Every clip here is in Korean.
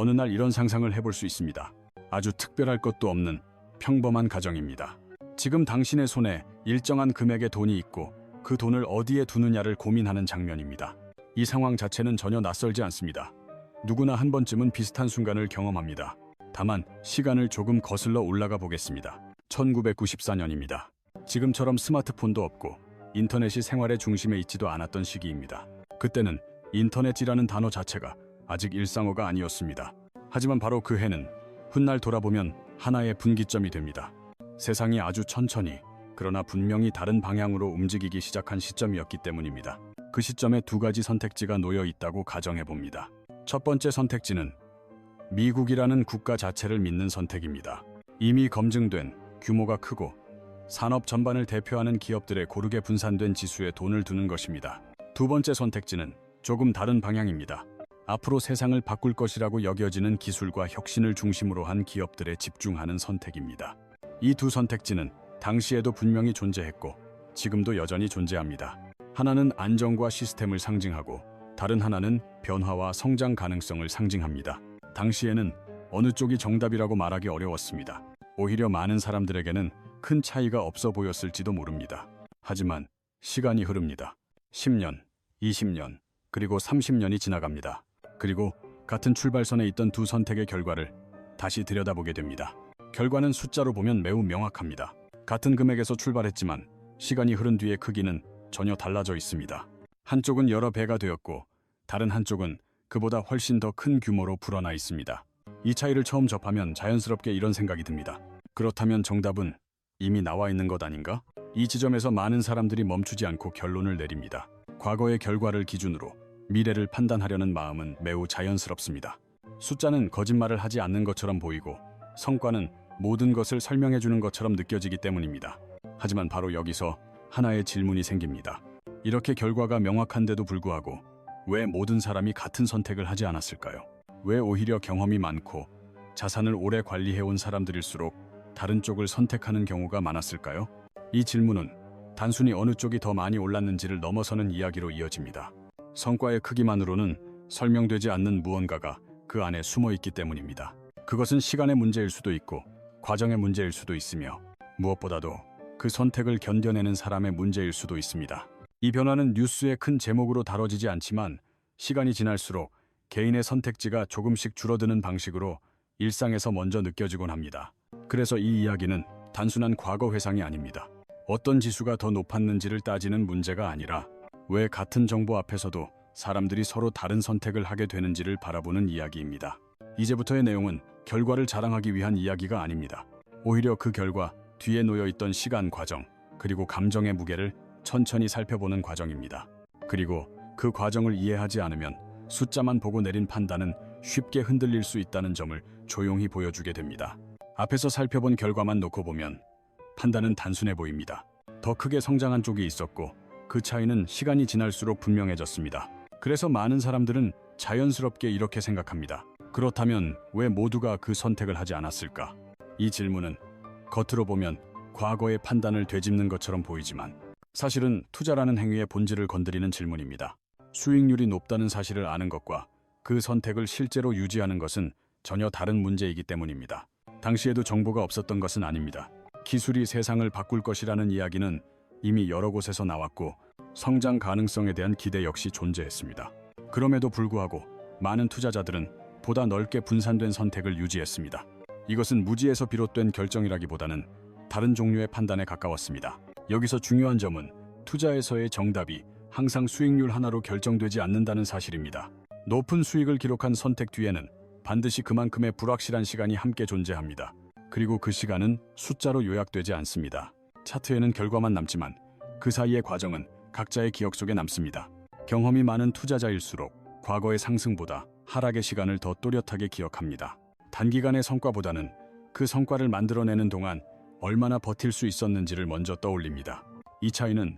어느 날 이런 상상을 해볼 수 있습니다. 아주 특별할 것도 없는 평범한 가정입니다. 지금 당신의 손에 일정한 금액의 돈이 있고 그 돈을 어디에 두느냐를 고민하는 장면입니다. 이 상황 자체는 전혀 낯설지 않습니다. 누구나 한 번쯤은 비슷한 순간을 경험합니다. 다만 시간을 조금 거슬러 올라가 보겠습니다. 1994년입니다. 지금처럼 스마트폰도 없고 인터넷이 생활의 중심에 있지도 않았던 시기입니다. 그때는 인터넷이라는 단어 자체가 아직 일상어가 아니었습니다. 하지만 바로 그 해는 훗날 돌아보면 하나의 분기점이 됩니다. 세상이 아주 천천히 그러나 분명히 다른 방향으로 움직이기 시작한 시점이었기 때문입니다. 그 시점에 두 가지 선택지가 놓여 있다고 가정해 봅니다. 첫 번째 선택지는 미국이라는 국가 자체를 믿는 선택입니다. 이미 검증된 규모가 크고 산업 전반을 대표하는 기업들의 고르게 분산된 지수에 돈을 두는 것입니다. 두 번째 선택지는 조금 다른 방향입니다. 앞으로 세상을 바꿀 것이라고 여겨지는 기술과 혁신을 중심으로 한 기업들에 집중하는 선택입니다. 이 두 선택지는 당시에도 분명히 존재했고 지금도 여전히 존재합니다. 하나는 안정과 시스템을 상징하고 다른 하나는 변화와 성장 가능성을 상징합니다. 당시에는 어느 쪽이 정답이라고 말하기 어려웠습니다. 오히려 많은 사람들에게는 큰 차이가 없어 보였을지도 모릅니다. 하지만 시간이 흐릅니다. 10년, 20년, 그리고 30년이 지나갑니다. 그리고 같은 출발선에 있던 두 선택의 결과를 다시 들여다보게 됩니다. 결과는 숫자로 보면 매우 명확합니다. 같은 금액에서 출발했지만 시간이 흐른 뒤의 크기는 전혀 달라져 있습니다. 한쪽은 여러 배가 되었고 다른 한쪽은 그보다 훨씬 더 큰 규모로 불어나 있습니다. 이 차이를 처음 접하면 자연스럽게 이런 생각이 듭니다. 그렇다면 정답은 이미 나와 있는 것 아닌가? 이 지점에서 많은 사람들이 멈추지 않고 결론을 내립니다. 과거의 결과를 기준으로 미래를 판단하려는 마음은 매우 자연스럽습니다. 숫자는 거짓말을 하지 않는 것처럼 보이고 성과는 모든 것을 설명해 주는 것처럼 느껴지기 때문입니다. 하지만 바로 여기서 하나의 질문이 생깁니다. 이렇게 결과가 명확한데도 불구하고 왜 모든 사람이 같은 선택을 하지 않았을까요? 왜 오히려 경험이 많고 자산을 오래 관리해온 사람들일수록 다른 쪽을 선택하는 경우가 많았을까요? 이 질문은 단순히 어느 쪽이 더 많이 올랐는지를 넘어서는 이야기로 이어집니다. 성과의 크기만으로는 설명되지 않는 무언가가 그 안에 숨어 있기 때문입니다. 그것은 시간의 문제일 수도 있고 과정의 문제일 수도 있으며 무엇보다도 그 선택을 견뎌내는 사람의 문제일 수도 있습니다. 이 변화는 뉴스의 큰 제목으로 다뤄지지 않지만 시간이 지날수록 개인의 선택지가 조금씩 줄어드는 방식으로 일상에서 먼저 느껴지곤 합니다. 그래서 이 이야기는 단순한 과거 회상이 아닙니다. 어떤 지수가 더 높았는지를 따지는 문제가 아니라 왜 같은 정보 앞에서도 사람들이 서로 다른 선택을 하게 되는지를 바라보는 이야기입니다. 이제부터의 내용은 결과를 자랑하기 위한 이야기가 아닙니다. 오히려 그 결과 뒤에 놓여 있던 시간 과정, 그리고 감정의 무게를 천천히 살펴보는 과정입니다. 그리고 그 과정을 이해하지 않으면 숫자만 보고 내린 판단은 쉽게 흔들릴 수 있다는 점을 조용히 보여주게 됩니다. 앞에서 살펴본 결과만 놓고 보면 판단은 단순해 보입니다. 더 크게 성장한 쪽이 있었고 그 차이는 시간이 지날수록 분명해졌습니다. 그래서 많은 사람들은 자연스럽게 이렇게 생각합니다. 그렇다면 왜 모두가 그 선택을 하지 않았을까? 이 질문은 겉으로 보면 과거의 판단을 되짚는 것처럼 보이지만 사실은 투자라는 행위의 본질을 건드리는 질문입니다. 수익률이 높다는 사실을 아는 것과 그 선택을 실제로 유지하는 것은 전혀 다른 문제이기 때문입니다. 당시에도 정보가 없었던 것은 아닙니다. 기술이 세상을 바꿀 것이라는 이야기는 이미 여러 곳에서 나왔고 성장 가능성에 대한 기대 역시 존재했습니다. 그럼에도 불구하고 많은 투자자들은 보다 넓게 분산된 선택을 유지했습니다. 이것은 무지에서 비롯된 결정이라기보다는 다른 종류의 판단에 가까웠습니다. 여기서 중요한 점은 투자에서의 정답이 항상 수익률 하나로 결정되지 않는다는 사실입니다. 높은 수익을 기록한 선택 뒤에는 반드시 그만큼의 불확실한 시간이 함께 존재합니다. 그리고 그 시간은 숫자로 요약되지 않습니다. 차트에는 결과만 남지만 그 사이의 과정은 각자의 기억 속에 남습니다. 경험이 많은 투자자일수록 과거의 상승보다 하락의 시간을 더 또렷하게 기억합니다. 단기간의 성과보다는 그 성과를 만들어내는 동안 얼마나 버틸 수 있었는지를 먼저 떠올립니다. 이 차이는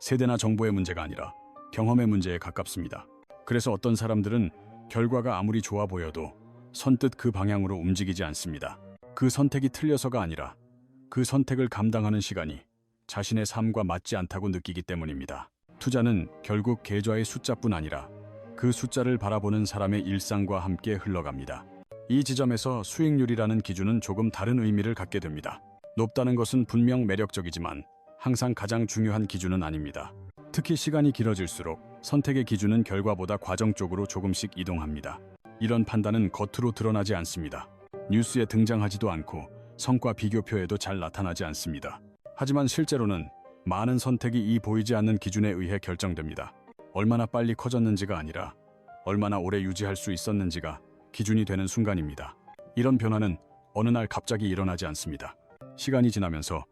세대나 정보의 문제가 아니라 경험의 문제에 가깝습니다. 그래서 어떤 사람들은 결과가 아무리 좋아 보여도 선뜻 그 방향으로 움직이지 않습니다. 그 선택이 틀려서가 아니라 그 선택을 감당하는 시간이 자신의 삶과 맞지 않다고 느끼기 때문입니다. 투자는 결국 계좌의 숫자뿐 아니라 그 숫자를 바라보는 사람의 일상과 함께 흘러갑니다. 이 지점에서 수익률이라는 기준은 조금 다른 의미를 갖게 됩니다. 높다는 것은 분명 매력적이지만 항상 가장 중요한 기준은 아닙니다. 특히 시간이 길어질수록 선택의 기준은 결과보다 과정 쪽으로 조금씩 이동합니다. 이런 판단은 겉으로 드러나지 않습니다. 뉴스에 등장하지도 않고 성과 비교표에도 잘 나타나지 않습니다. 하지만 실제로는 많은 선택이 이 보이지 않는 기준에 의해 결정됩니다. 얼마나 빨리 커졌는지가 아니라 얼마나 오래 유지할 수 있었는지가 기준이 되는 순간입니다. 이런 변화는 어느 날 갑자기 일어나지 않습니다. 시간이 지나면서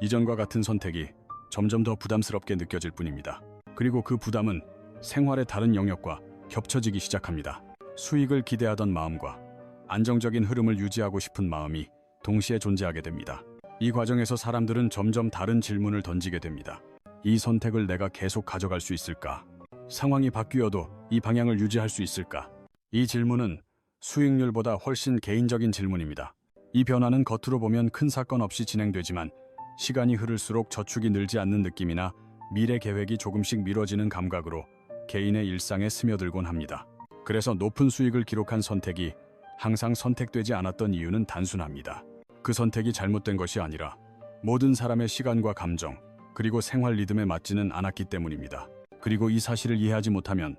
이전과 같은 선택이 점점 더 부담스럽게 느껴질 뿐입니다. 그리고 그 부담은 생활의 다른 영역과 겹쳐지기 시작합니다. 수익을 기대하던 마음과 안정적인 흐름을 유지하고 싶은 마음이 동시에 존재하게 됩니다. 이 과정에서 사람들은 점점 다른 질문을 던지게 됩니다. 이 선택을 내가 계속 가져갈 수 있을까? 상황이 바뀌어도 이 방향을 유지할 수 있을까? 이 질문은 수익률보다 훨씬 개인적인 질문입니다. 이 변화는 겉으로 보면 큰 사건 없이 진행되지만 시간이 흐를수록 저축이 늘지 않는 느낌이나 미래 계획이 조금씩 미뤄지는 감각으로 개인의 일상에 스며들곤 합니다. 그래서 높은 수익을 기록한 선택이 항상 선택되지 않았던 이유는 단순합니다. 그 선택이 잘못된 것이 아니라 모든 사람의 시간과 감정, 그리고 생활 리듬에 맞지는 않았기 때문입니다. 그리고 이 사실을 이해하지 못하면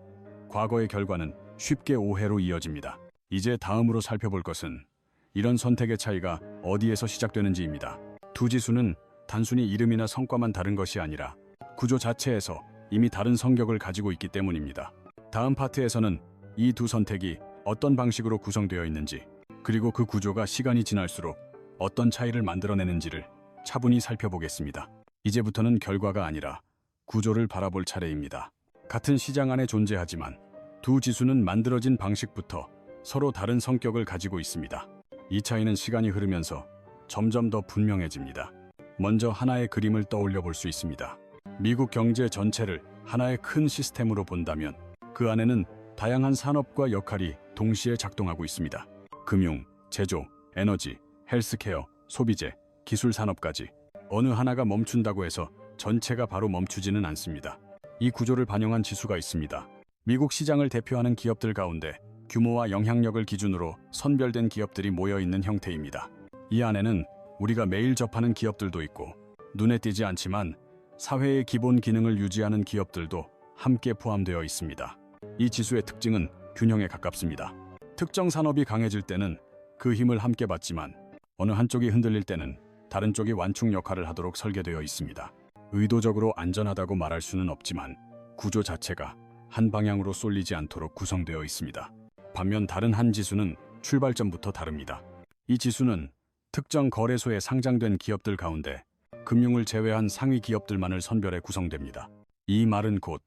과거의 결과는 쉽게 오해로 이어집니다. 이제 다음으로 살펴볼 것은 이런 선택의 차이가 어디에서 시작되는지입니다. 두 지수는 단순히 이름이나 성과만 다른 것이 아니라 구조 자체에서 이미 다른 성격을 가지고 있기 때문입니다. 다음 파트에서는 이 두 선택이 어떤 방식으로 구성되어 있는지, 그리고 그 구조가 시간이 지날수록 어떤 차이를 만들어내는지를 차분히 살펴보겠습니다. 이제부터는 결과가 아니라 구조를 바라볼 차례입니다. 같은 시장 안에 존재하지만 두 지수는 만들어진 방식부터 서로 다른 성격을 가지고 있습니다. 이 차이는 시간이 흐르면서 점점 더 분명해집니다. 먼저 하나의 그림을 떠올려 볼 수 있습니다. 미국 경제 전체를 하나의 큰 시스템으로 본다면 그 안에는 다양한 산업과 역할이 동시에 작동하고 있습니다. 금융, 제조, 에너지, 헬스케어, 소비재, 기술 산업까지 어느 하나가 멈춘다고 해서 전체가 바로 멈추지는 않습니다. 이 구조를 반영한 지수가 있습니다. 미국 시장을 대표하는 기업들 가운데 규모와 영향력을 기준으로 선별된 기업들이 모여 있는 형태입니다. 이 안에는 우리가 매일 접하는 기업들도 있고 눈에 띄지 않지만 사회의 기본 기능을 유지하는 기업들도 함께 포함되어 있습니다. 이 지수의 특징은 균형에 가깝습니다. 특정 산업이 강해질 때는 그 힘을 함께 받지만 어느 한쪽이 흔들릴 때는 다른 쪽이 완충 역할을 하도록 설계되어 있습니다. 의도적으로 안전하다고 말할 수는 없지만 구조 자체가 한 방향으로 쏠리지 않도록 구성되어 있습니다. 반면 다른 한 지수는 출발점부터 다릅니다. 이 지수는 특정 거래소에 상장된 기업들 가운데 금융을 제외한 상위 기업들만을 선별해 구성됩니다. 이 말은 곧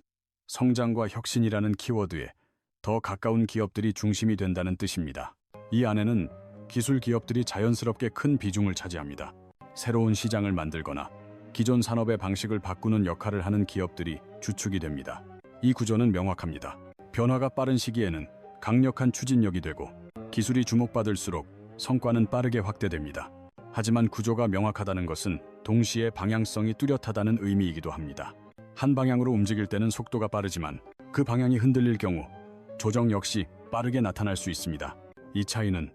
성장과 혁신이라는 키워드에 더 가까운 기업들이 중심이 된다는 뜻입니다. 이 안에는 기술 기업들이 자연스럽게 큰 비중을 차지합니다. 새로운 시장을 만들거나 기존 산업의 방식을 바꾸는 역할을 하는 기업들이 주축이 됩니다. 이 구조는 명확합니다. 변화가 빠른 시기에는 강력한 추진력이 되고 기술이 주목받을수록 성과는 빠르게 확대됩니다. 하지만 구조가 명확하다는 것은 동시에 방향성이 뚜렷하다는 의미이기도 합니다. 한 방향으로 움직일 때는 속도가 빠르지만 그 방향이 흔들릴 경우 조정 역시 빠르게 나타날 수 있습니다. 이 차이는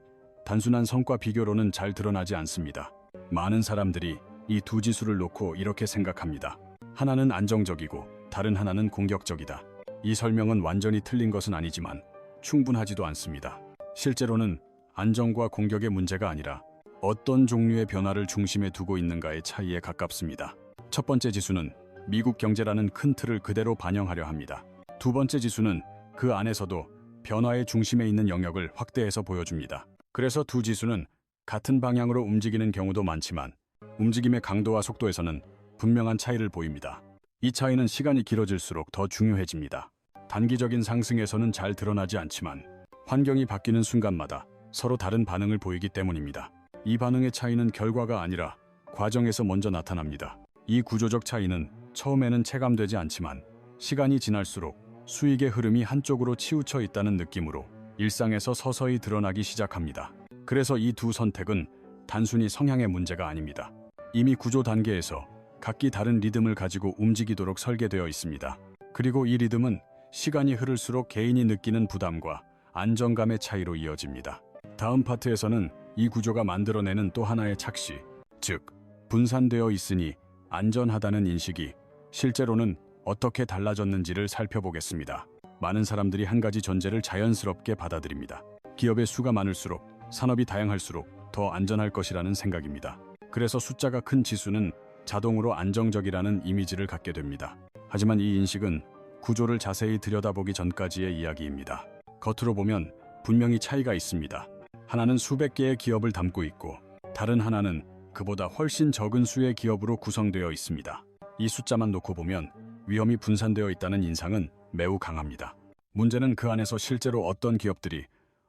단순한 성과 비교로는 잘 드러나지 않습니다. 많은 사람들이 이 두 지수를 놓고 이렇게 생각합니다. 하나는 안정적이고 다른 하나는 공격적이다. 이 설명은 완전히 틀린 것은 아니지만 충분하지도 않습니다. 실제로는 안정과 공격의 문제가 아니라 어떤 종류의 변화를 중심에 두고 있는가의 차이에 가깝습니다. 첫 번째 지수는 미국 경제라는 큰 틀을 그대로 반영하려 합니다. 두 번째 지수는 그 안에서도 변화의 중심에 있는 영역을 확대해서 보여줍니다. 그래서 두 지수는 같은 방향으로 움직이는 경우도 많지만 움직임의 강도와 속도에서는 분명한 차이를 보입니다. 이 차이는 시간이 길어질수록 더 중요해집니다. 단기적인 상승에서는 잘 드러나지 않지만 환경이 바뀌는 순간마다 서로 다른 반응을 보이기 때문입니다. 이 반응의 차이는 결과가 아니라 과정에서 먼저 나타납니다. 이 구조적 차이는 처음에는 체감되지 않지만 시간이 지날수록 수익의 흐름이 한쪽으로 치우쳐 있다는 느낌으로 일상에서 서서히 드러나기 시작합니다. 그래서 이 두 선택은 단순히 성향의 문제가 아닙니다. 이미 구조 단계에서 각기 다른 리듬을 가지고 움직이도록 설계되어 있습니다. 그리고 이 리듬은 시간이 흐를수록 개인이 느끼는 부담과 안정감의 차이로 이어집니다. 다음 파트에서는 이 구조가 만들어내는 또 하나의 착시, 즉 분산되어 있으니 안전하다는 인식이 실제로는 어떻게 달라졌는지를 살펴보겠습니다. 많은 사람들이 한 가지 전제를 자연스럽게 받아들입니다. 기업의 수가 많을수록 산업이 다양할수록 더 안전할 것이라는 생각입니다. 그래서 숫자가 큰 지수는 자동으로 안정적이라는 이미지를 갖게 됩니다. 하지만 이 인식은 구조를 자세히 들여다보기 전까지의 이야기입니다. 겉으로 보면 분명히 차이가 있습니다. 하나는 수백 개의 기업을 담고 있고 다른 하나는 그보다 훨씬 적은 수의 기업으로 구성되어 있습니다. 이 숫자만 놓고 보면 위험이 분산되어 있다는 인상은 매우 강합니다. 문제는 그 안에서 실제로 어떤 기업들이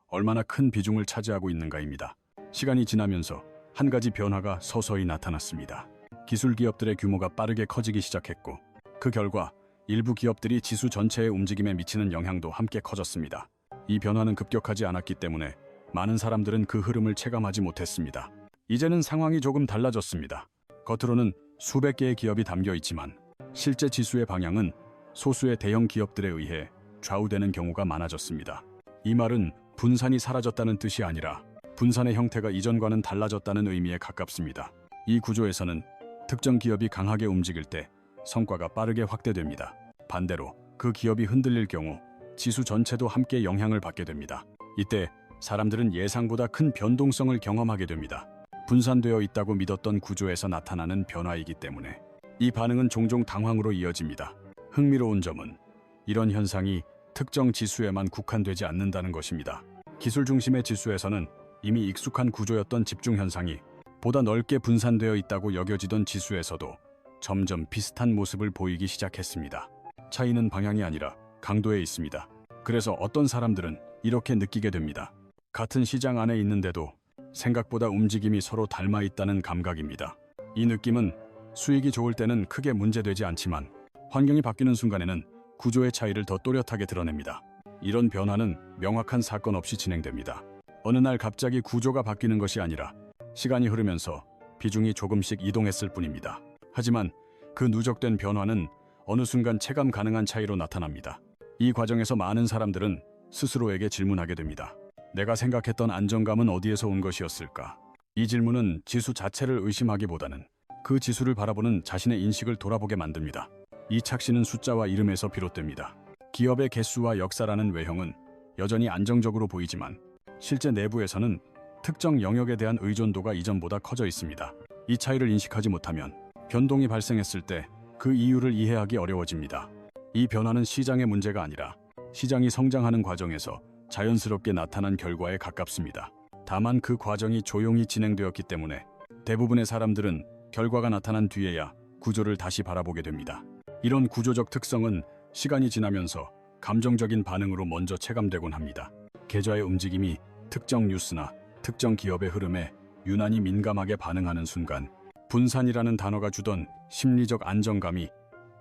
얼마나 큰 비중을 차지하고 있는가입니다. 시간이 지나면서 한 가지 변화가 서서히 나타났습니다. 기술 기업들의 규모가 빠르게 커지기 시작했고 그 결과 일부 기업들이 지수 전체의 움직임에 미치는 영향도 함께 커졌습니다. 이 변화는 급격하지 않았기 때문에 많은 사람들은 그 흐름을 체감하지 못했습니다. 이제는 상황이 조금 달라졌습니다. 겉으로는 수백 개의 기업이 담겨 있지만 실제 지수의 방향은 소수의 대형 기업들에 의해 좌우되는 경우가 많아졌습니다. 이 말은 분산이 사라졌다는 뜻이 아니라 분산의 형태가 이전과는 달라졌다는 의미에 가깝습니다. 이 구조에서는 특정 기업이 강하게 움직일 때 성과가 빠르게 확대됩니다. 반대로 그 기업이 흔들릴 경우 지수 전체도 함께 영향을 받게 됩니다. 이때 사람들은 예상보다 큰 변동성을 경험하게 됩니다. 분산되어 있다고 믿었던 구조에서 나타나는 변화이기 때문에 이 반응은 종종 당황으로 이어집니다. 흥미로운 점은 이런 현상이 특정 지수에만 국한되지 않는다는 것입니다. 기술 중심의 지수에서는 이미 익숙한 구조였던 집중 현상이 보다 넓게 분산되어 있다고 여겨지던 지수에서도 점점 비슷한 모습을 보이기 시작했습니다. 차이는 방향이 아니라 강도에 있습니다. 그래서 어떤 사람들은 이렇게 느끼게 됩니다. 같은 시장 안에 있는데도 생각보다 움직임이 서로 닮아 있다는 감각입니다. 이 느낌은 수익이 좋을 때는 크게 문제되지 않지만 환경이 바뀌는 순간에는 구조의 차이를 더 또렷하게 드러냅니다. 이런 변화는 명확한 사건 없이 진행됩니다. 어느 날 갑자기 구조가 바뀌는 것이 아니라 시간이 흐르면서 비중이 조금씩 이동했을 뿐입니다. 하지만 그 누적된 변화는 어느 순간 체감 가능한 차이로 나타납니다. 이 과정에서 많은 사람들은 스스로에게 질문하게 됩니다. 내가 생각했던 안정감은 어디에서 온 것이었을까? 이 질문은 지수 자체를 의심하기보다는 그 지수를 바라보는 자신의 인식을 돌아보게 만듭니다. 이 착시는 숫자와 이름에서 비롯됩니다. 기업의 개수와 역사라는 외형은 여전히 안정적으로 보이지만 실제 내부에서는 특정 영역에 대한 의존도가 이전보다 커져 있습니다. 이 차이를 인식하지 못하면 변동이 발생했을 때 그 이유를 이해하기 어려워집니다. 이 변화는 시장의 문제가 아니라 시장이 성장하는 과정에서 자연스럽게 나타난 결과에 가깝습니다. 다만 그 과정이 조용히 진행되었기 때문에 대부분의 사람들은 결과가 나타난 뒤에야 구조를 다시 바라보게 됩니다. 이런 구조적 특성은 시간이 지나면서 감정적인 반응으로 먼저 체감되곤 합니다. 계좌의 움직임이 특정 뉴스나 특정 기업의 흐름에 유난히 민감하게 반응하는 순간 분산이라는 단어가 주던 심리적 안정감이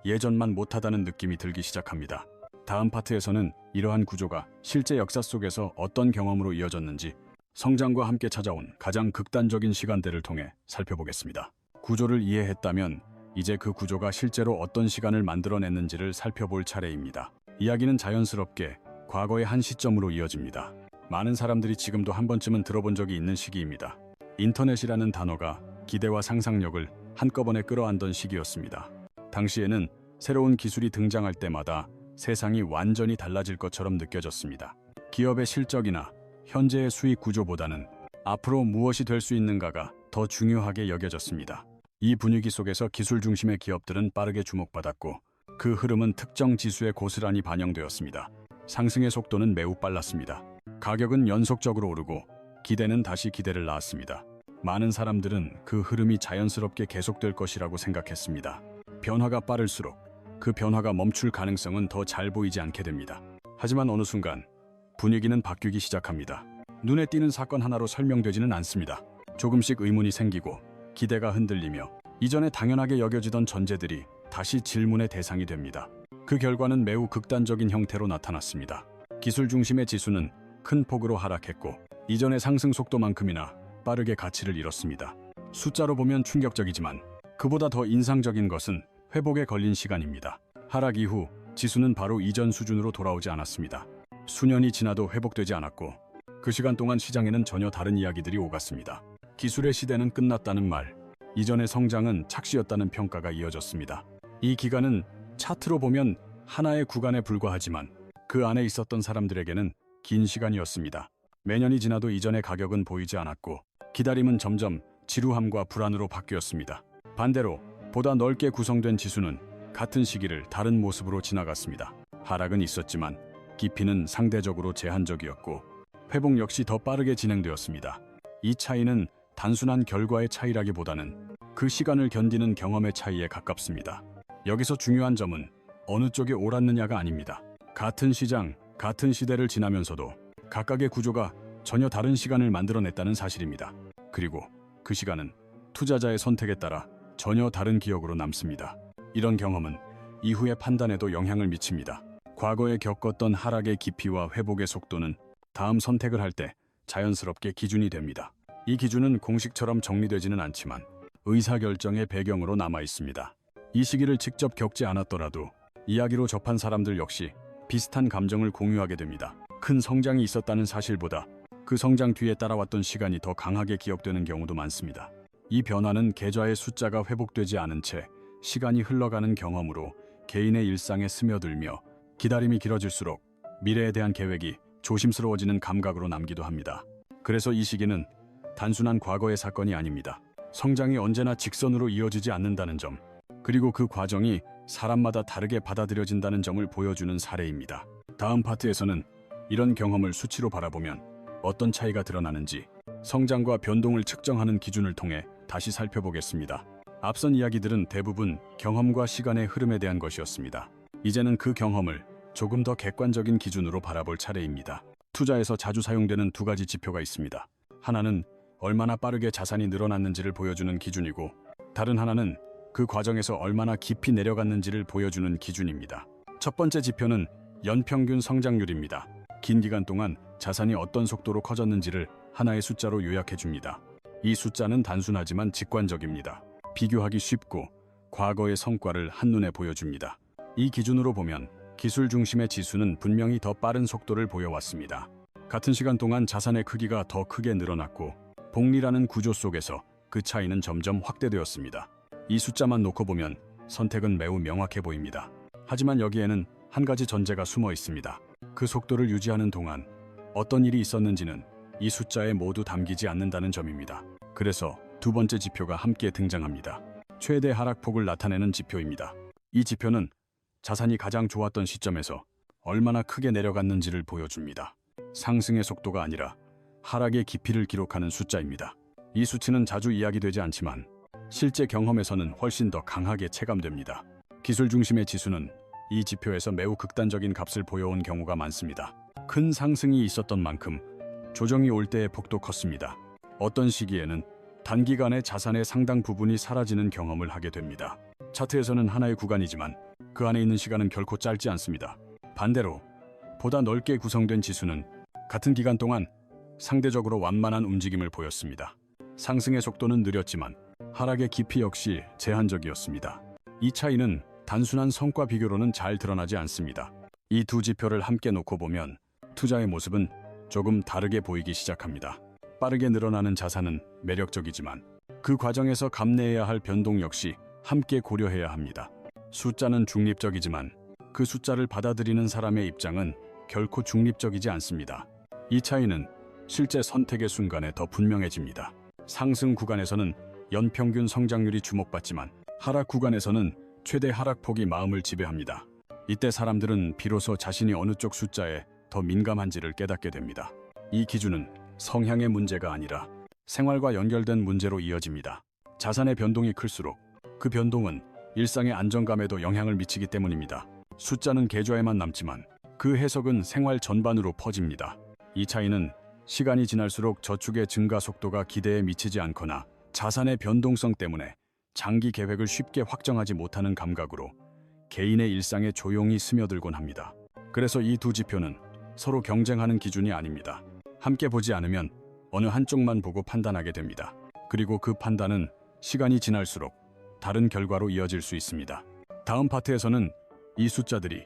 예전만 못하다는 느낌이 들기 시작합니다. 다음 파트에서는 이러한 구조가 실제 역사 속에서 어떤 경험으로 이어졌는지 성장과 함께 찾아온 가장 극단적인 시간대를 통해 살펴보겠습니다. 구조를 이해했다면 이제 그 구조가 실제로 어떤 시간을 만들어냈는지를 살펴볼 차례입니다. 이야기는 자연스럽게 과거의 한 시점으로 이어집니다. 많은 사람들이 지금도 한 번쯤은 들어본 적이 있는 시기입니다. 인터넷이라는 단어가 기대와 상상력을 한꺼번에 끌어안던 시기였습니다. 당시에는 새로운 기술이 등장할 때마다 세상이 완전히 달라질 것처럼 느껴졌습니다. 기업의 실적이나 현재의 수익 구조보다는 앞으로 무엇이 될 수 있는가가 더 중요하게 여겨졌습니다. 이 분위기 속에서 기술 중심의 기업들은 빠르게 주목받았고 그 흐름은 특정 지수에 고스란히 반영되었습니다. 상승의 속도는 매우 빨랐습니다. 가격은 연속적으로 오르고 기대는 다시 기대를 낳았습니다. 많은 사람들은 그 흐름이 자연스럽게 계속될 것이라고 생각했습니다. 변화가 빠를수록 그 변화가 멈출 가능성은 더 잘 보이지 않게 됩니다. 하지만 어느 순간 분위기는 바뀌기 시작합니다. 눈에 띄는 사건 하나로 설명되지는 않습니다. 조금씩 의문이 생기고 기대가 흔들리며 이전에 당연하게 여겨지던 전제들이 다시 질문의 대상이 됩니다. 그 결과는 매우 극단적인 형태로 나타났습니다. 기술 중심의 지수는 큰 폭으로 하락했고 이전의 상승 속도만큼이나 빠르게 가치를 잃었습니다. 숫자로 보면 충격적이지만 그보다 더 인상적인 것은 회복에 걸린 시간입니다. 하락 이후 지수는 바로 이전 수준으로 돌아오지 않았습니다. 수년이 지나도 회복되지 않았고 그 시간 동안 시장에는 전혀 다른 이야기들이 오갔습니다. 기술의 시대는 끝났다는 말, 이전의 성장은 착시였다는 평가가 이어졌습니다. 이 기간은 차트로 보면 하나의 구간에 불과하지만 그 안에 있었던 사람들에게는 긴 시간이었습니다. 매년이 지나도 이전의 가격은 보이지 않았고 기다림은 점점 지루함과 불안으로 바뀌었습니다. 반대로 보다 넓게 구성된 지수는 같은 시기를 다른 모습으로 지나갔습니다. 하락은 있었지만 깊이는 상대적으로 제한적이었고 회복 역시 더 빠르게 진행되었습니다. 이 차이는 단순한 결과의 차이라기보다는 그 시간을 견디는 경험의 차이에 가깝습니다. 여기서 중요한 점은 어느 쪽이 옳았느냐가 아닙니다. 같은 시장, 같은 시대를 지나면서도 각각의 구조가 전혀 다른 시간을 만들어냈다는 사실입니다. 그리고 그 시간은 투자자의 선택에 따라 전혀 다른 기억으로 남습니다. 이런 경험은 이후의 판단에도 영향을 미칩니다. 과거에 겪었던 하락의 깊이와 회복의 속도는 다음 선택을 할 때 자연스럽게 기준이 됩니다. 이 기준은 공식처럼 정리되지는 않지만 의사결정의 배경으로 남아 있습니다. 이 시기를 직접 겪지 않았더라도 이야기로 접한 사람들 역시 비슷한 감정을 공유하게 됩니다. 큰 성장이 있었다는 사실보다 그 성장 뒤에 따라왔던 시간이 더 강하게 기억되는 경우도 많습니다. 이 변화는 계좌의 숫자가 회복되지 않은 채 시간이 흘러가는 경험으로 개인의 일상에 스며들며 기다림이 길어질수록 미래에 대한 계획이 조심스러워지는 감각으로 남기도 합니다. 그래서 이 시기는 단순한 과거의 사건이 아닙니다. 성장이 언제나 직선으로 이어지지 않는다는 점, 그리고 그 과정이 사람마다 다르게 받아들여진다는 점을 보여주는 사례입니다. 다음 파트에서는 이런 경험을 수치로 바라보면 어떤 차이가 드러나는지 성장과 변동을 측정하는 기준을 통해 다시 살펴보겠습니다. 앞선 이야기들은 대부분 경험과 시간의 흐름에 대한 것이었습니다. 이제는 그 경험을 조금 더 객관적인 기준으로 바라볼 차례입니다. 투자에서 자주 사용되는 두 가지 지표가 있습니다. 하나는 얼마나 빠르게 자산이 늘어났는지를 보여주는 기준이고 다른 하나는 그 과정에서 얼마나 깊이 내려갔는지를 보여주는 기준입니다. 첫 번째 지표는 연평균 성장률입니다. 긴 기간 동안 자산이 어떤 속도로 커졌는지를 하나의 숫자로 요약해 줍니다. 이 숫자는 단순하지만 직관적입니다. 비교하기 쉽고 과거의 성과를 한눈에 보여줍니다. 이 기준으로 보면 기술 중심의 지수는 분명히 더 빠른 속도를 보여왔습니다. 같은 시간 동안 자산의 크기가 더 크게 늘어났고 복리라는 구조 속에서 그 차이는 점점 확대되었습니다. 이 숫자만 놓고 보면 선택은 매우 명확해 보입니다. 하지만 여기에는 한 가지 전제가 숨어 있습니다. 그 속도를 유지하는 동안 어떤 일이 있었는지는 이 숫자에 모두 담기지 않는다는 점입니다. 그래서 두 번째 지표가 함께 등장합니다. 최대 하락폭을 나타내는 지표입니다. 이 지표는 자산이 가장 좋았던 시점에서 얼마나 크게 내려갔는지를 보여줍니다. 상승의 속도가 아니라 하락의 깊이를 기록하는 숫자입니다. 이 수치는 자주 이야기되지 않지만 실제 경험에서는 훨씬 더 강하게 체감됩니다. 기술 중심의 지수는 이 지표에서 매우 극단적인 값을 보여온 경우가 많습니다. 큰 상승이 있었던 만큼 조정이 올 때의 폭도 컸습니다. 어떤 시기에는 단기간에 자산의 상당 부분이 사라지는 경험을 하게 됩니다. 차트에서는 하나의 구간이지만 그 안에 있는 시간은 결코 짧지 않습니다. 반대로 보다 넓게 구성된 지수는 같은 기간 동안 상대적으로 완만한 움직임을 보였습니다. 상승의 속도는 느렸지만 하락의 깊이 역시 제한적이었습니다. 이 차이는 단순한 성과 비교로는 잘 드러나지 않습니다. 이 두 지표를 함께 놓고 보면 투자의 모습은 조금 다르게 보이기 시작합니다. 빠르게 늘어나는 자산은 매력적이지만 그 과정에서 감내해야 할 변동 역시 함께 고려해야 합니다. 숫자는 중립적이지만 그 숫자를 받아들이는 사람의 입장은 결코 중립적이지 않습니다. 이 차이는 실제 선택의 순간에 더 분명해집니다. 상승 구간에서는 연평균 성장률이 주목받지만 하락 구간에서는 최대 하락폭이 마음을 지배합니다. 이때 사람들은 비로소 자신이 어느 쪽 숫자에 더 민감한지를 깨닫게 됩니다. 이 기준은 성향의 문제가 아니라 생활과 연결된 문제로 이어집니다. 자산의 변동이 클수록 그 변동은 일상의 안정감에도 영향을 미치기 때문입니다. 숫자는 계좌에만 남지만 그 해석은 생활 전반으로 퍼집니다. 이 차이는 시간이 지날수록 저축의 증가 속도가 기대에 미치지 않거나 자산의 변동성 때문에 장기 계획을 쉽게 확정하지 못하는 감각으로 개인의 일상에 조용히 스며들곤 합니다. 그래서 이 두 지표는 서로 경쟁하는 기준이 아닙니다. 함께 보지 않으면 어느 한쪽만 보고 판단하게 됩니다. 그리고 그 판단은 시간이 지날수록 다른 결과로 이어질 수 있습니다. 다음 파트에서는 이 숫자들이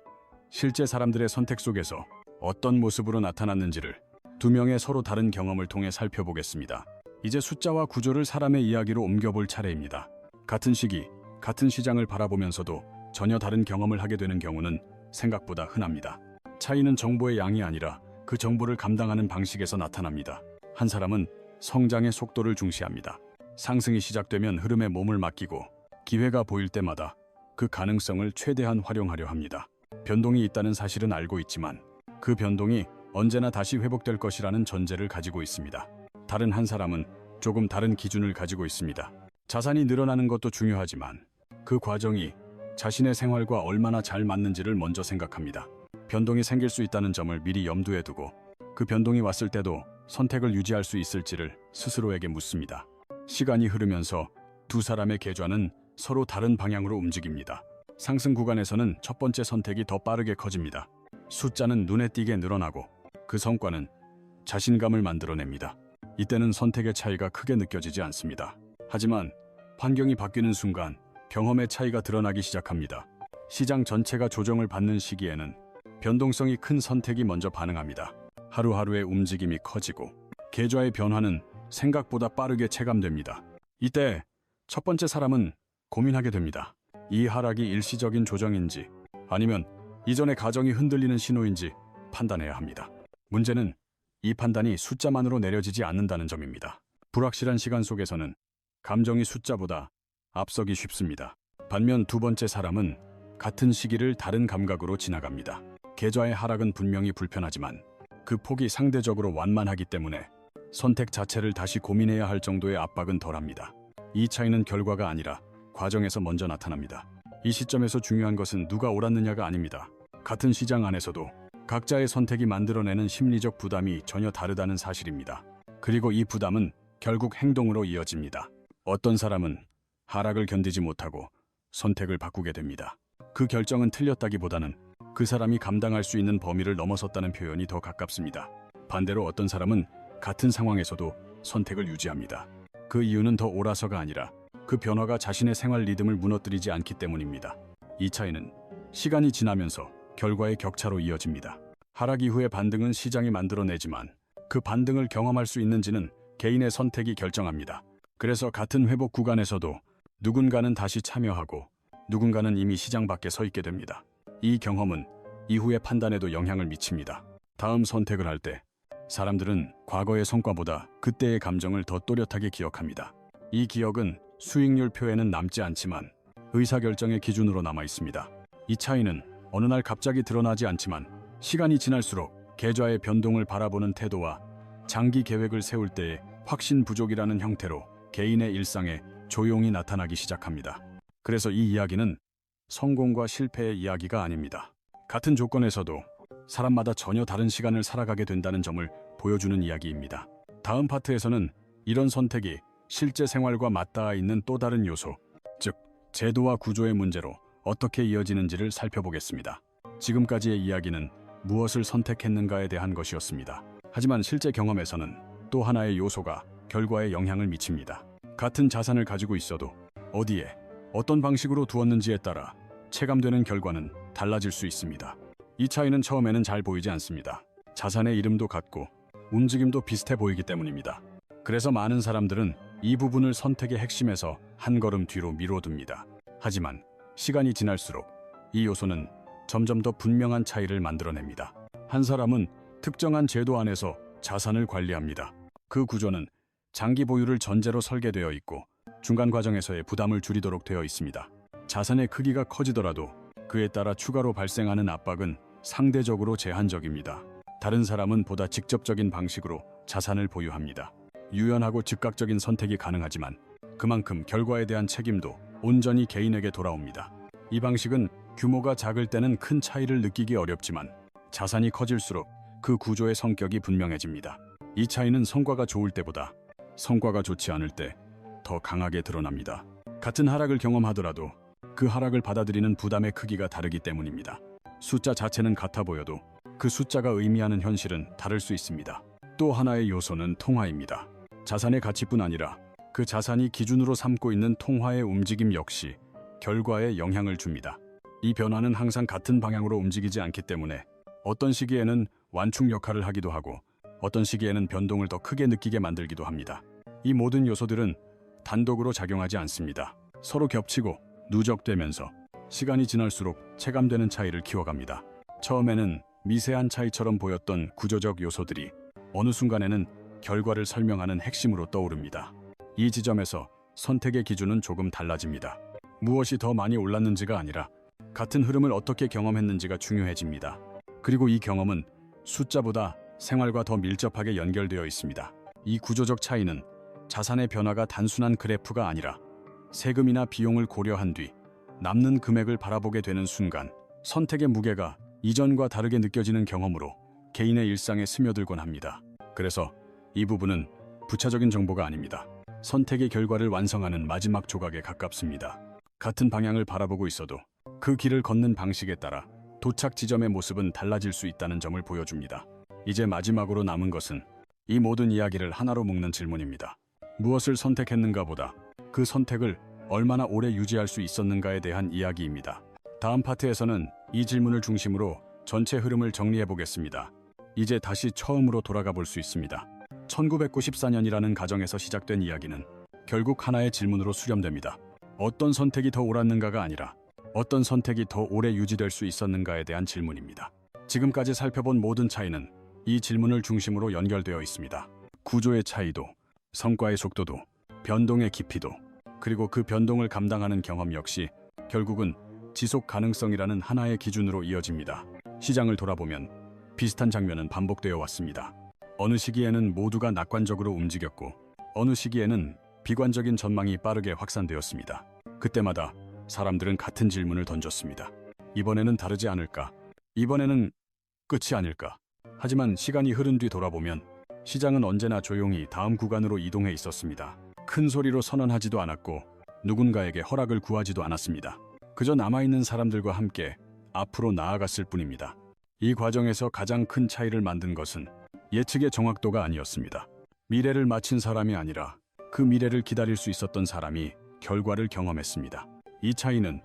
실제 사람들의 선택 속에서 어떤 모습으로 나타났는지를 두 명의 서로 다른 경험을 통해 살펴보겠습니다. 이제 숫자와 구조를 사람의 이야기로 옮겨볼 차례입니다. 같은 시기, 같은 시장을 바라보면서도 전혀 다른 경험을 하게 되는 경우는 생각보다 흔합니다. 차이는 정보의 양이 아니라 그 정보를 감당하는 방식에서 나타납니다. 한 사람은 성장의 속도를 중시합니다. 상승이 시작되면 흐름에 몸을 맡기고 기회가 보일 때마다 그 가능성을 최대한 활용하려 합니다. 변동이 있다는 사실은 알고 있지만 그 변동이 언제나 다시 회복될 것이라는 전제를 가지고 있습니다. 다른 한 사람은 조금 다른 기준을 가지고 있습니다. 자산이 늘어나는 것도 중요하지만 그 과정이 자신의 생활과 얼마나 잘 맞는지를 먼저 생각합니다. 변동이 생길 수 있다는 점을 미리 염두에 두고 그 변동이 왔을 때도 선택을 유지할 수 있을지를 스스로에게 묻습니다. 시간이 흐르면서 두 사람의 계좌는 서로 다른 방향으로 움직입니다. 상승 구간에서는 첫 번째 선택이 더 빠르게 커집니다. 숫자는 눈에 띄게 늘어나고 그 성과는 자신감을 만들어냅니다. 이때는 선택의 차이가 크게 느껴지지 않습니다. 하지만 환경이 바뀌는 순간 경험의 차이가 드러나기 시작합니다. 시장 전체가 조정을 받는 시기에는 변동성이 큰 선택이 먼저 반응합니다. 하루하루의 움직임이 커지고 계좌의 변화는 생각보다 빠르게 체감됩니다. 이때 첫 번째 사람은 고민하게 됩니다. 이 하락이 일시적인 조정인지 아니면 이전의 가정이 흔들리는 신호인지 판단해야 합니다. 문제는 이 판단이 숫자만으로 내려지지 않는다는 점입니다. 불확실한 시간 속에서는 감정이 숫자보다 앞서기 쉽습니다. 반면 두 번째 사람은 같은 시기를 다른 감각으로 지나갑니다. 계좌의 하락은 분명히 불편하지만 그 폭이 상대적으로 완만하기 때문에 선택 자체를 다시 고민해야 할 정도의 압박은 덜합니다. 이 차이는 결과가 아니라 과정에서 먼저 나타납니다. 이 시점에서 중요한 것은 누가 옳았느냐가 아닙니다. 같은 시장 안에서도 각자의 선택이 만들어내는 심리적 부담이 전혀 다르다는 사실입니다. 그리고 이 부담은 결국 행동으로 이어집니다. 어떤 사람은 하락을 견디지 못하고 선택을 바꾸게 됩니다. 그 결정은 틀렸다기보다는 그 사람이 감당할 수 있는 범위를 넘어섰다는 표현이 더 가깝습니다. 반대로 어떤 사람은 같은 상황에서도 선택을 유지합니다. 그 이유는 더 옳아서가 아니라 그 변화가 자신의 생활 리듬을 무너뜨리지 않기 때문입니다. 이 차이는 시간이 지나면서 결과의 격차로 이어집니다. 하락 이후의 반등은 시장이 만들어내지만 그 반등을 경험할 수 있는지는 개인의 선택이 결정합니다. 그래서 같은 회복 구간에서도 누군가는 다시 참여하고 누군가는 이미 시장 밖에 서 있게 됩니다. 이 경험은 이후의 판단에도 영향을 미칩니다. 다음 선택을 할 때 사람들은 과거의 성과보다 그때의 감정을 더 또렷하게 기억합니다. 이 기억은 수익률 표에는 남지 않지만 의사결정의 기준으로 남아 있습니다. 이 차이는 어느 날 갑자기 드러나지 않지만 시간이 지날수록 계좌의 변동을 바라보는 태도와 장기 계획을 세울 때의 확신 부족이라는 형태로 개인의 일상에 조용히 나타나기 시작합니다. 그래서 이 이야기는 성공과 실패의 이야기가 아닙니다. 같은 조건에서도 사람마다 전혀 다른 시간을 살아가게 된다는 점을 보여주는 이야기입니다. 다음 파트에서는 이런 선택이 실제 생활과 맞닿아 있는 또 다른 요소, 즉 제도와 구조의 문제로 어떻게 이어지는지를 살펴보겠습니다. 지금까지의 이야기는 무엇을 선택했는가에 대한 것이었습니다. 하지만 실제 경험에서는 또 하나의 요소가 결과에 영향을 미칩니다. 같은 자산을 가지고 있어도 어디에 어떤 방식으로 두었는지에 따라 체감되는 결과는 달라질 수 있습니다. 이 차이는 처음에는 잘 보이지 않습니다. 자산의 이름도 같고 움직임도 비슷해 보이기 때문입니다. 그래서 많은 사람들은 이 부분을 선택의 핵심에서 한 걸음 뒤로 미뤄둡니다. 하지만 시간이 지날수록 이 요소는 점점 더 분명한 차이를 만들어냅니다. 한 사람은 특정한 제도 안에서 자산을 관리합니다. 그 구조는 장기 보유를 전제로 설계되어 있고 중간 과정에서의 부담을 줄이도록 되어 있습니다. 자산의 크기가 커지더라도 그에 따라 추가로 발생하는 압박은 상대적으로 제한적입니다. 다른 사람은 보다 직접적인 방식으로 자산을 보유합니다. 유연하고 즉각적인 선택이 가능하지만 그만큼 결과에 대한 책임도 온전히 개인에게 돌아옵니다. 이 방식은 규모가 작을 때는 큰 차이를 느끼기 어렵지만 자산이 커질수록 그 구조의 성격이 분명해집니다. 이 차이는 성과가 좋을 때보다 성과가 좋지 않을 때 더 강하게 드러납니다. 같은 하락을 경험하더라도 그 하락을 받아들이는 부담의 크기가 다르기 때문입니다. 숫자 자체는 같아 보여도 그 숫자가 의미하는 현실은 다를 수 있습니다. 또 하나의 요소는 통화입니다. 자산의 가치뿐 아니라 그 자산이 기준으로 삼고 있는 통화의 움직임 역시 결과에 영향을 줍니다. 이 변화는 항상 같은 방향으로 움직이지 않기 때문에 어떤 시기에는 완충 역할을 하기도 하고 어떤 시기에는 변동을 더 크게 느끼게 만들기도 합니다. 이 모든 요소들은 단독으로 작용하지 않습니다. 서로 겹치고 누적되면서 시간이 지날수록 체감되는 차이를 키워갑니다. 처음에는 미세한 차이처럼 보였던 구조적 요소들이 어느 순간에는 결과를 설명하는 핵심으로 떠오릅니다. 이 지점에서 선택의 기준은 조금 달라집니다. 무엇이 더 많이 올랐는지가 아니라 같은 흐름을 어떻게 경험했는지가 중요해집니다. 그리고 이 경험은 숫자보다 생활과 더 밀접하게 연결되어 있습니다. 이 구조적 차이는 자산의 변화가 단순한 그래프가 아니라 세금이나 비용을 고려한 뒤 남는 금액을 바라보게 되는 순간 선택의 무게가 이전과 다르게 느껴지는 경험으로 개인의 일상에 스며들곤 합니다. 그래서 이 부분은 부차적인 정보가 아닙니다. 선택의 결과를 완성하는 마지막 조각에 가깝습니다. 같은 방향을 바라보고 있어도 그 길을 걷는 방식에 따라 도착 지점의 모습은 달라질 수 있다는 점을 보여줍니다. 이제 마지막으로 남은 것은 이 모든 이야기를 하나로 묶는 질문입니다. 무엇을 선택했는가 보다 그 선택을 얼마나 오래 유지할 수 있었는가에 대한 이야기입니다. 다음 파트에서는 이 질문을 중심으로 전체 흐름을 정리해 보겠습니다. 이제 다시 처음으로 돌아가 볼 수 있습니다. 1994년이라는 가정에서 시작된 이야기는 결국 하나의 질문으로 수렴됩니다. 어떤 선택이 더 옳았는가가 아니라 어떤 선택이 더 오래 유지될 수 있었는가에 대한 질문입니다. 지금까지 살펴본 모든 차이는 이 질문을 중심으로 연결되어 있습니다. 구조의 차이도, 성과의 속도도, 변동의 깊이도, 그리고 그 변동을 감당하는 경험 역시 결국은 지속 가능성이라는 하나의 기준으로 이어집니다. 시장을 돌아보면 비슷한 장면은 반복되어 왔습니다. 어느 시기에는 모두가 낙관적으로 움직였고 어느 시기에는 비관적인 전망이 빠르게 확산되었습니다. 그때마다 사람들은 같은 질문을 던졌습니다. 이번에는 다르지 않을까? 이번에는 끝이 아닐까? 하지만 시간이 흐른 뒤 돌아보면 시장은 언제나 조용히 다음 구간으로 이동해 있었습니다. 큰 소리로 선언하지도 않았고 누군가에게 허락을 구하지도 않았습니다. 그저 남아있는 사람들과 함께 앞으로 나아갔을 뿐입니다. 이 과정에서 가장 큰 차이를 만든 것은 예측의 정확도가 아니었습니다. 미래를 마친 사람이 아니라 그 미래를 기다릴 수 있었던 사람이 결과를 경험했습니다. 이 차이는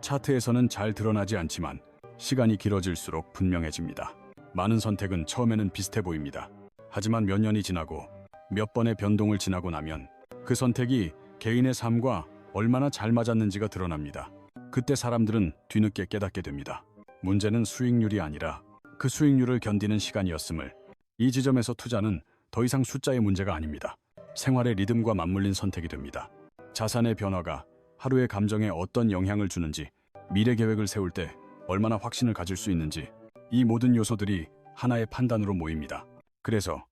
차트에서는 잘 드러나지 않지만 시간이 길어질수록 분명해집니다. 많은 선택은 처음에는 비슷해 보입니다. 하지만 몇 년이 지나고 몇 번의 변동을 지나고 나면 그 선택이 개인의 삶과 얼마나 잘 맞았는지가 드러납니다. 그때 사람들은 뒤늦게 깨닫게 됩니다. 문제는 수익률이 아니라 그 수익률을 견디는 시간이었음을 이 지점에서 투자는 더 이상 숫자의 문제가 아닙니다. 생활의 리듬과 맞물린 선택이 됩니다. 자산의 변화가 하루의 감정에 어떤 영향을 주는지, 미래 계획을 세울 때 얼마나 확신을 가질 수 있는지, 이 모든 요소들이 하나의 판단으로 모입니다. 그래서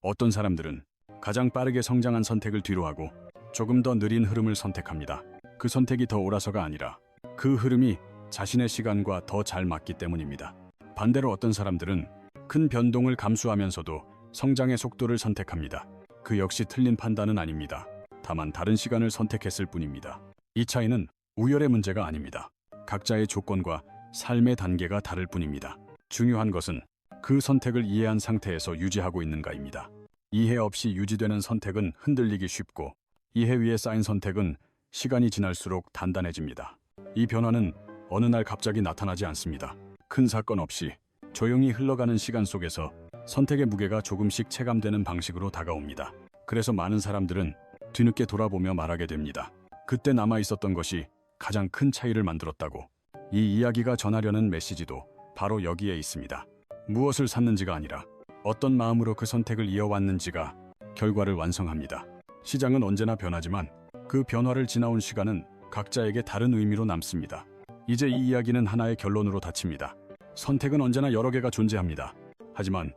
어떤 사람들은 가장 빠르게 성장한 선택을 뒤로하고 조금 더 느린 흐름을 선택합니다. 그 선택이 더 옳아서가 아니라 그 흐름이 자신의 시간과 더 잘 맞기 때문입니다. 반대로 어떤 사람들은 큰 변동을 감수하면서도 성장의 속도를 선택합니다. 그 역시 틀린 판단은 아닙니다. 다만 다른 시간을 선택했을 뿐입니다. 이 차이는 우열의 문제가 아닙니다. 각자의 조건과 삶의 단계가 다를 뿐입니다. 중요한 것은 그 선택을 이해한 상태에서 유지하고 있는가입니다. 이해 없이 유지되는 선택은 흔들리기 쉽고 이해 위에 쌓인 선택은 시간이 지날수록 단단해집니다. 이 변화는 어느 날 갑자기 나타나지 않습니다. 큰 사건 없이 조용히 흘러가는 시간 속에서 선택의 무게가 조금씩 체감되는 방식으로 다가옵니다. 그래서 많은 사람들은 뒤늦게 돌아보며 말하게 됩니다. 그때 남아 있었던 것이 가장 큰 차이를 만들었다고. 이 이야기가 전하려는 메시지도 바로 여기에 있습니다. 무엇을 샀는지가 아니라 어떤 마음으로 그 선택을 이어왔는지가 결과를 완성합니다. 시장은 언제나 변하지만 그 변화를 지나온 시간은 각자에게 다른 의미로 남습니다. 이제 이 이야기는 하나의 결론으로 닫힙니다. 선택은 언제나 여러 개가 존재합니다. 하지만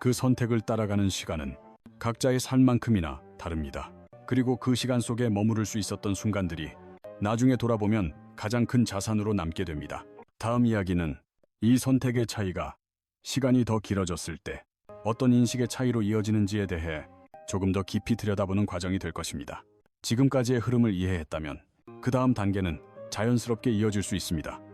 그 선택을 따라가는 시간은 각자의 삶만큼이나 다릅니다. 그리고 그 시간 속에 머무를 수 있었던 순간들이 나중에 돌아보면 가장 큰 자산으로 남게 됩니다. 다음 이야기는 이 선택의 차이가 시간이 더 길어졌을 때 어떤 인식의 차이로 이어지는지에 대해 조금 더 깊이 들여다보는 과정이 될 것입니다. 지금까지의 흐름을 이해했다면 그 다음 단계는 자연스럽게 이어질 수 있습니다.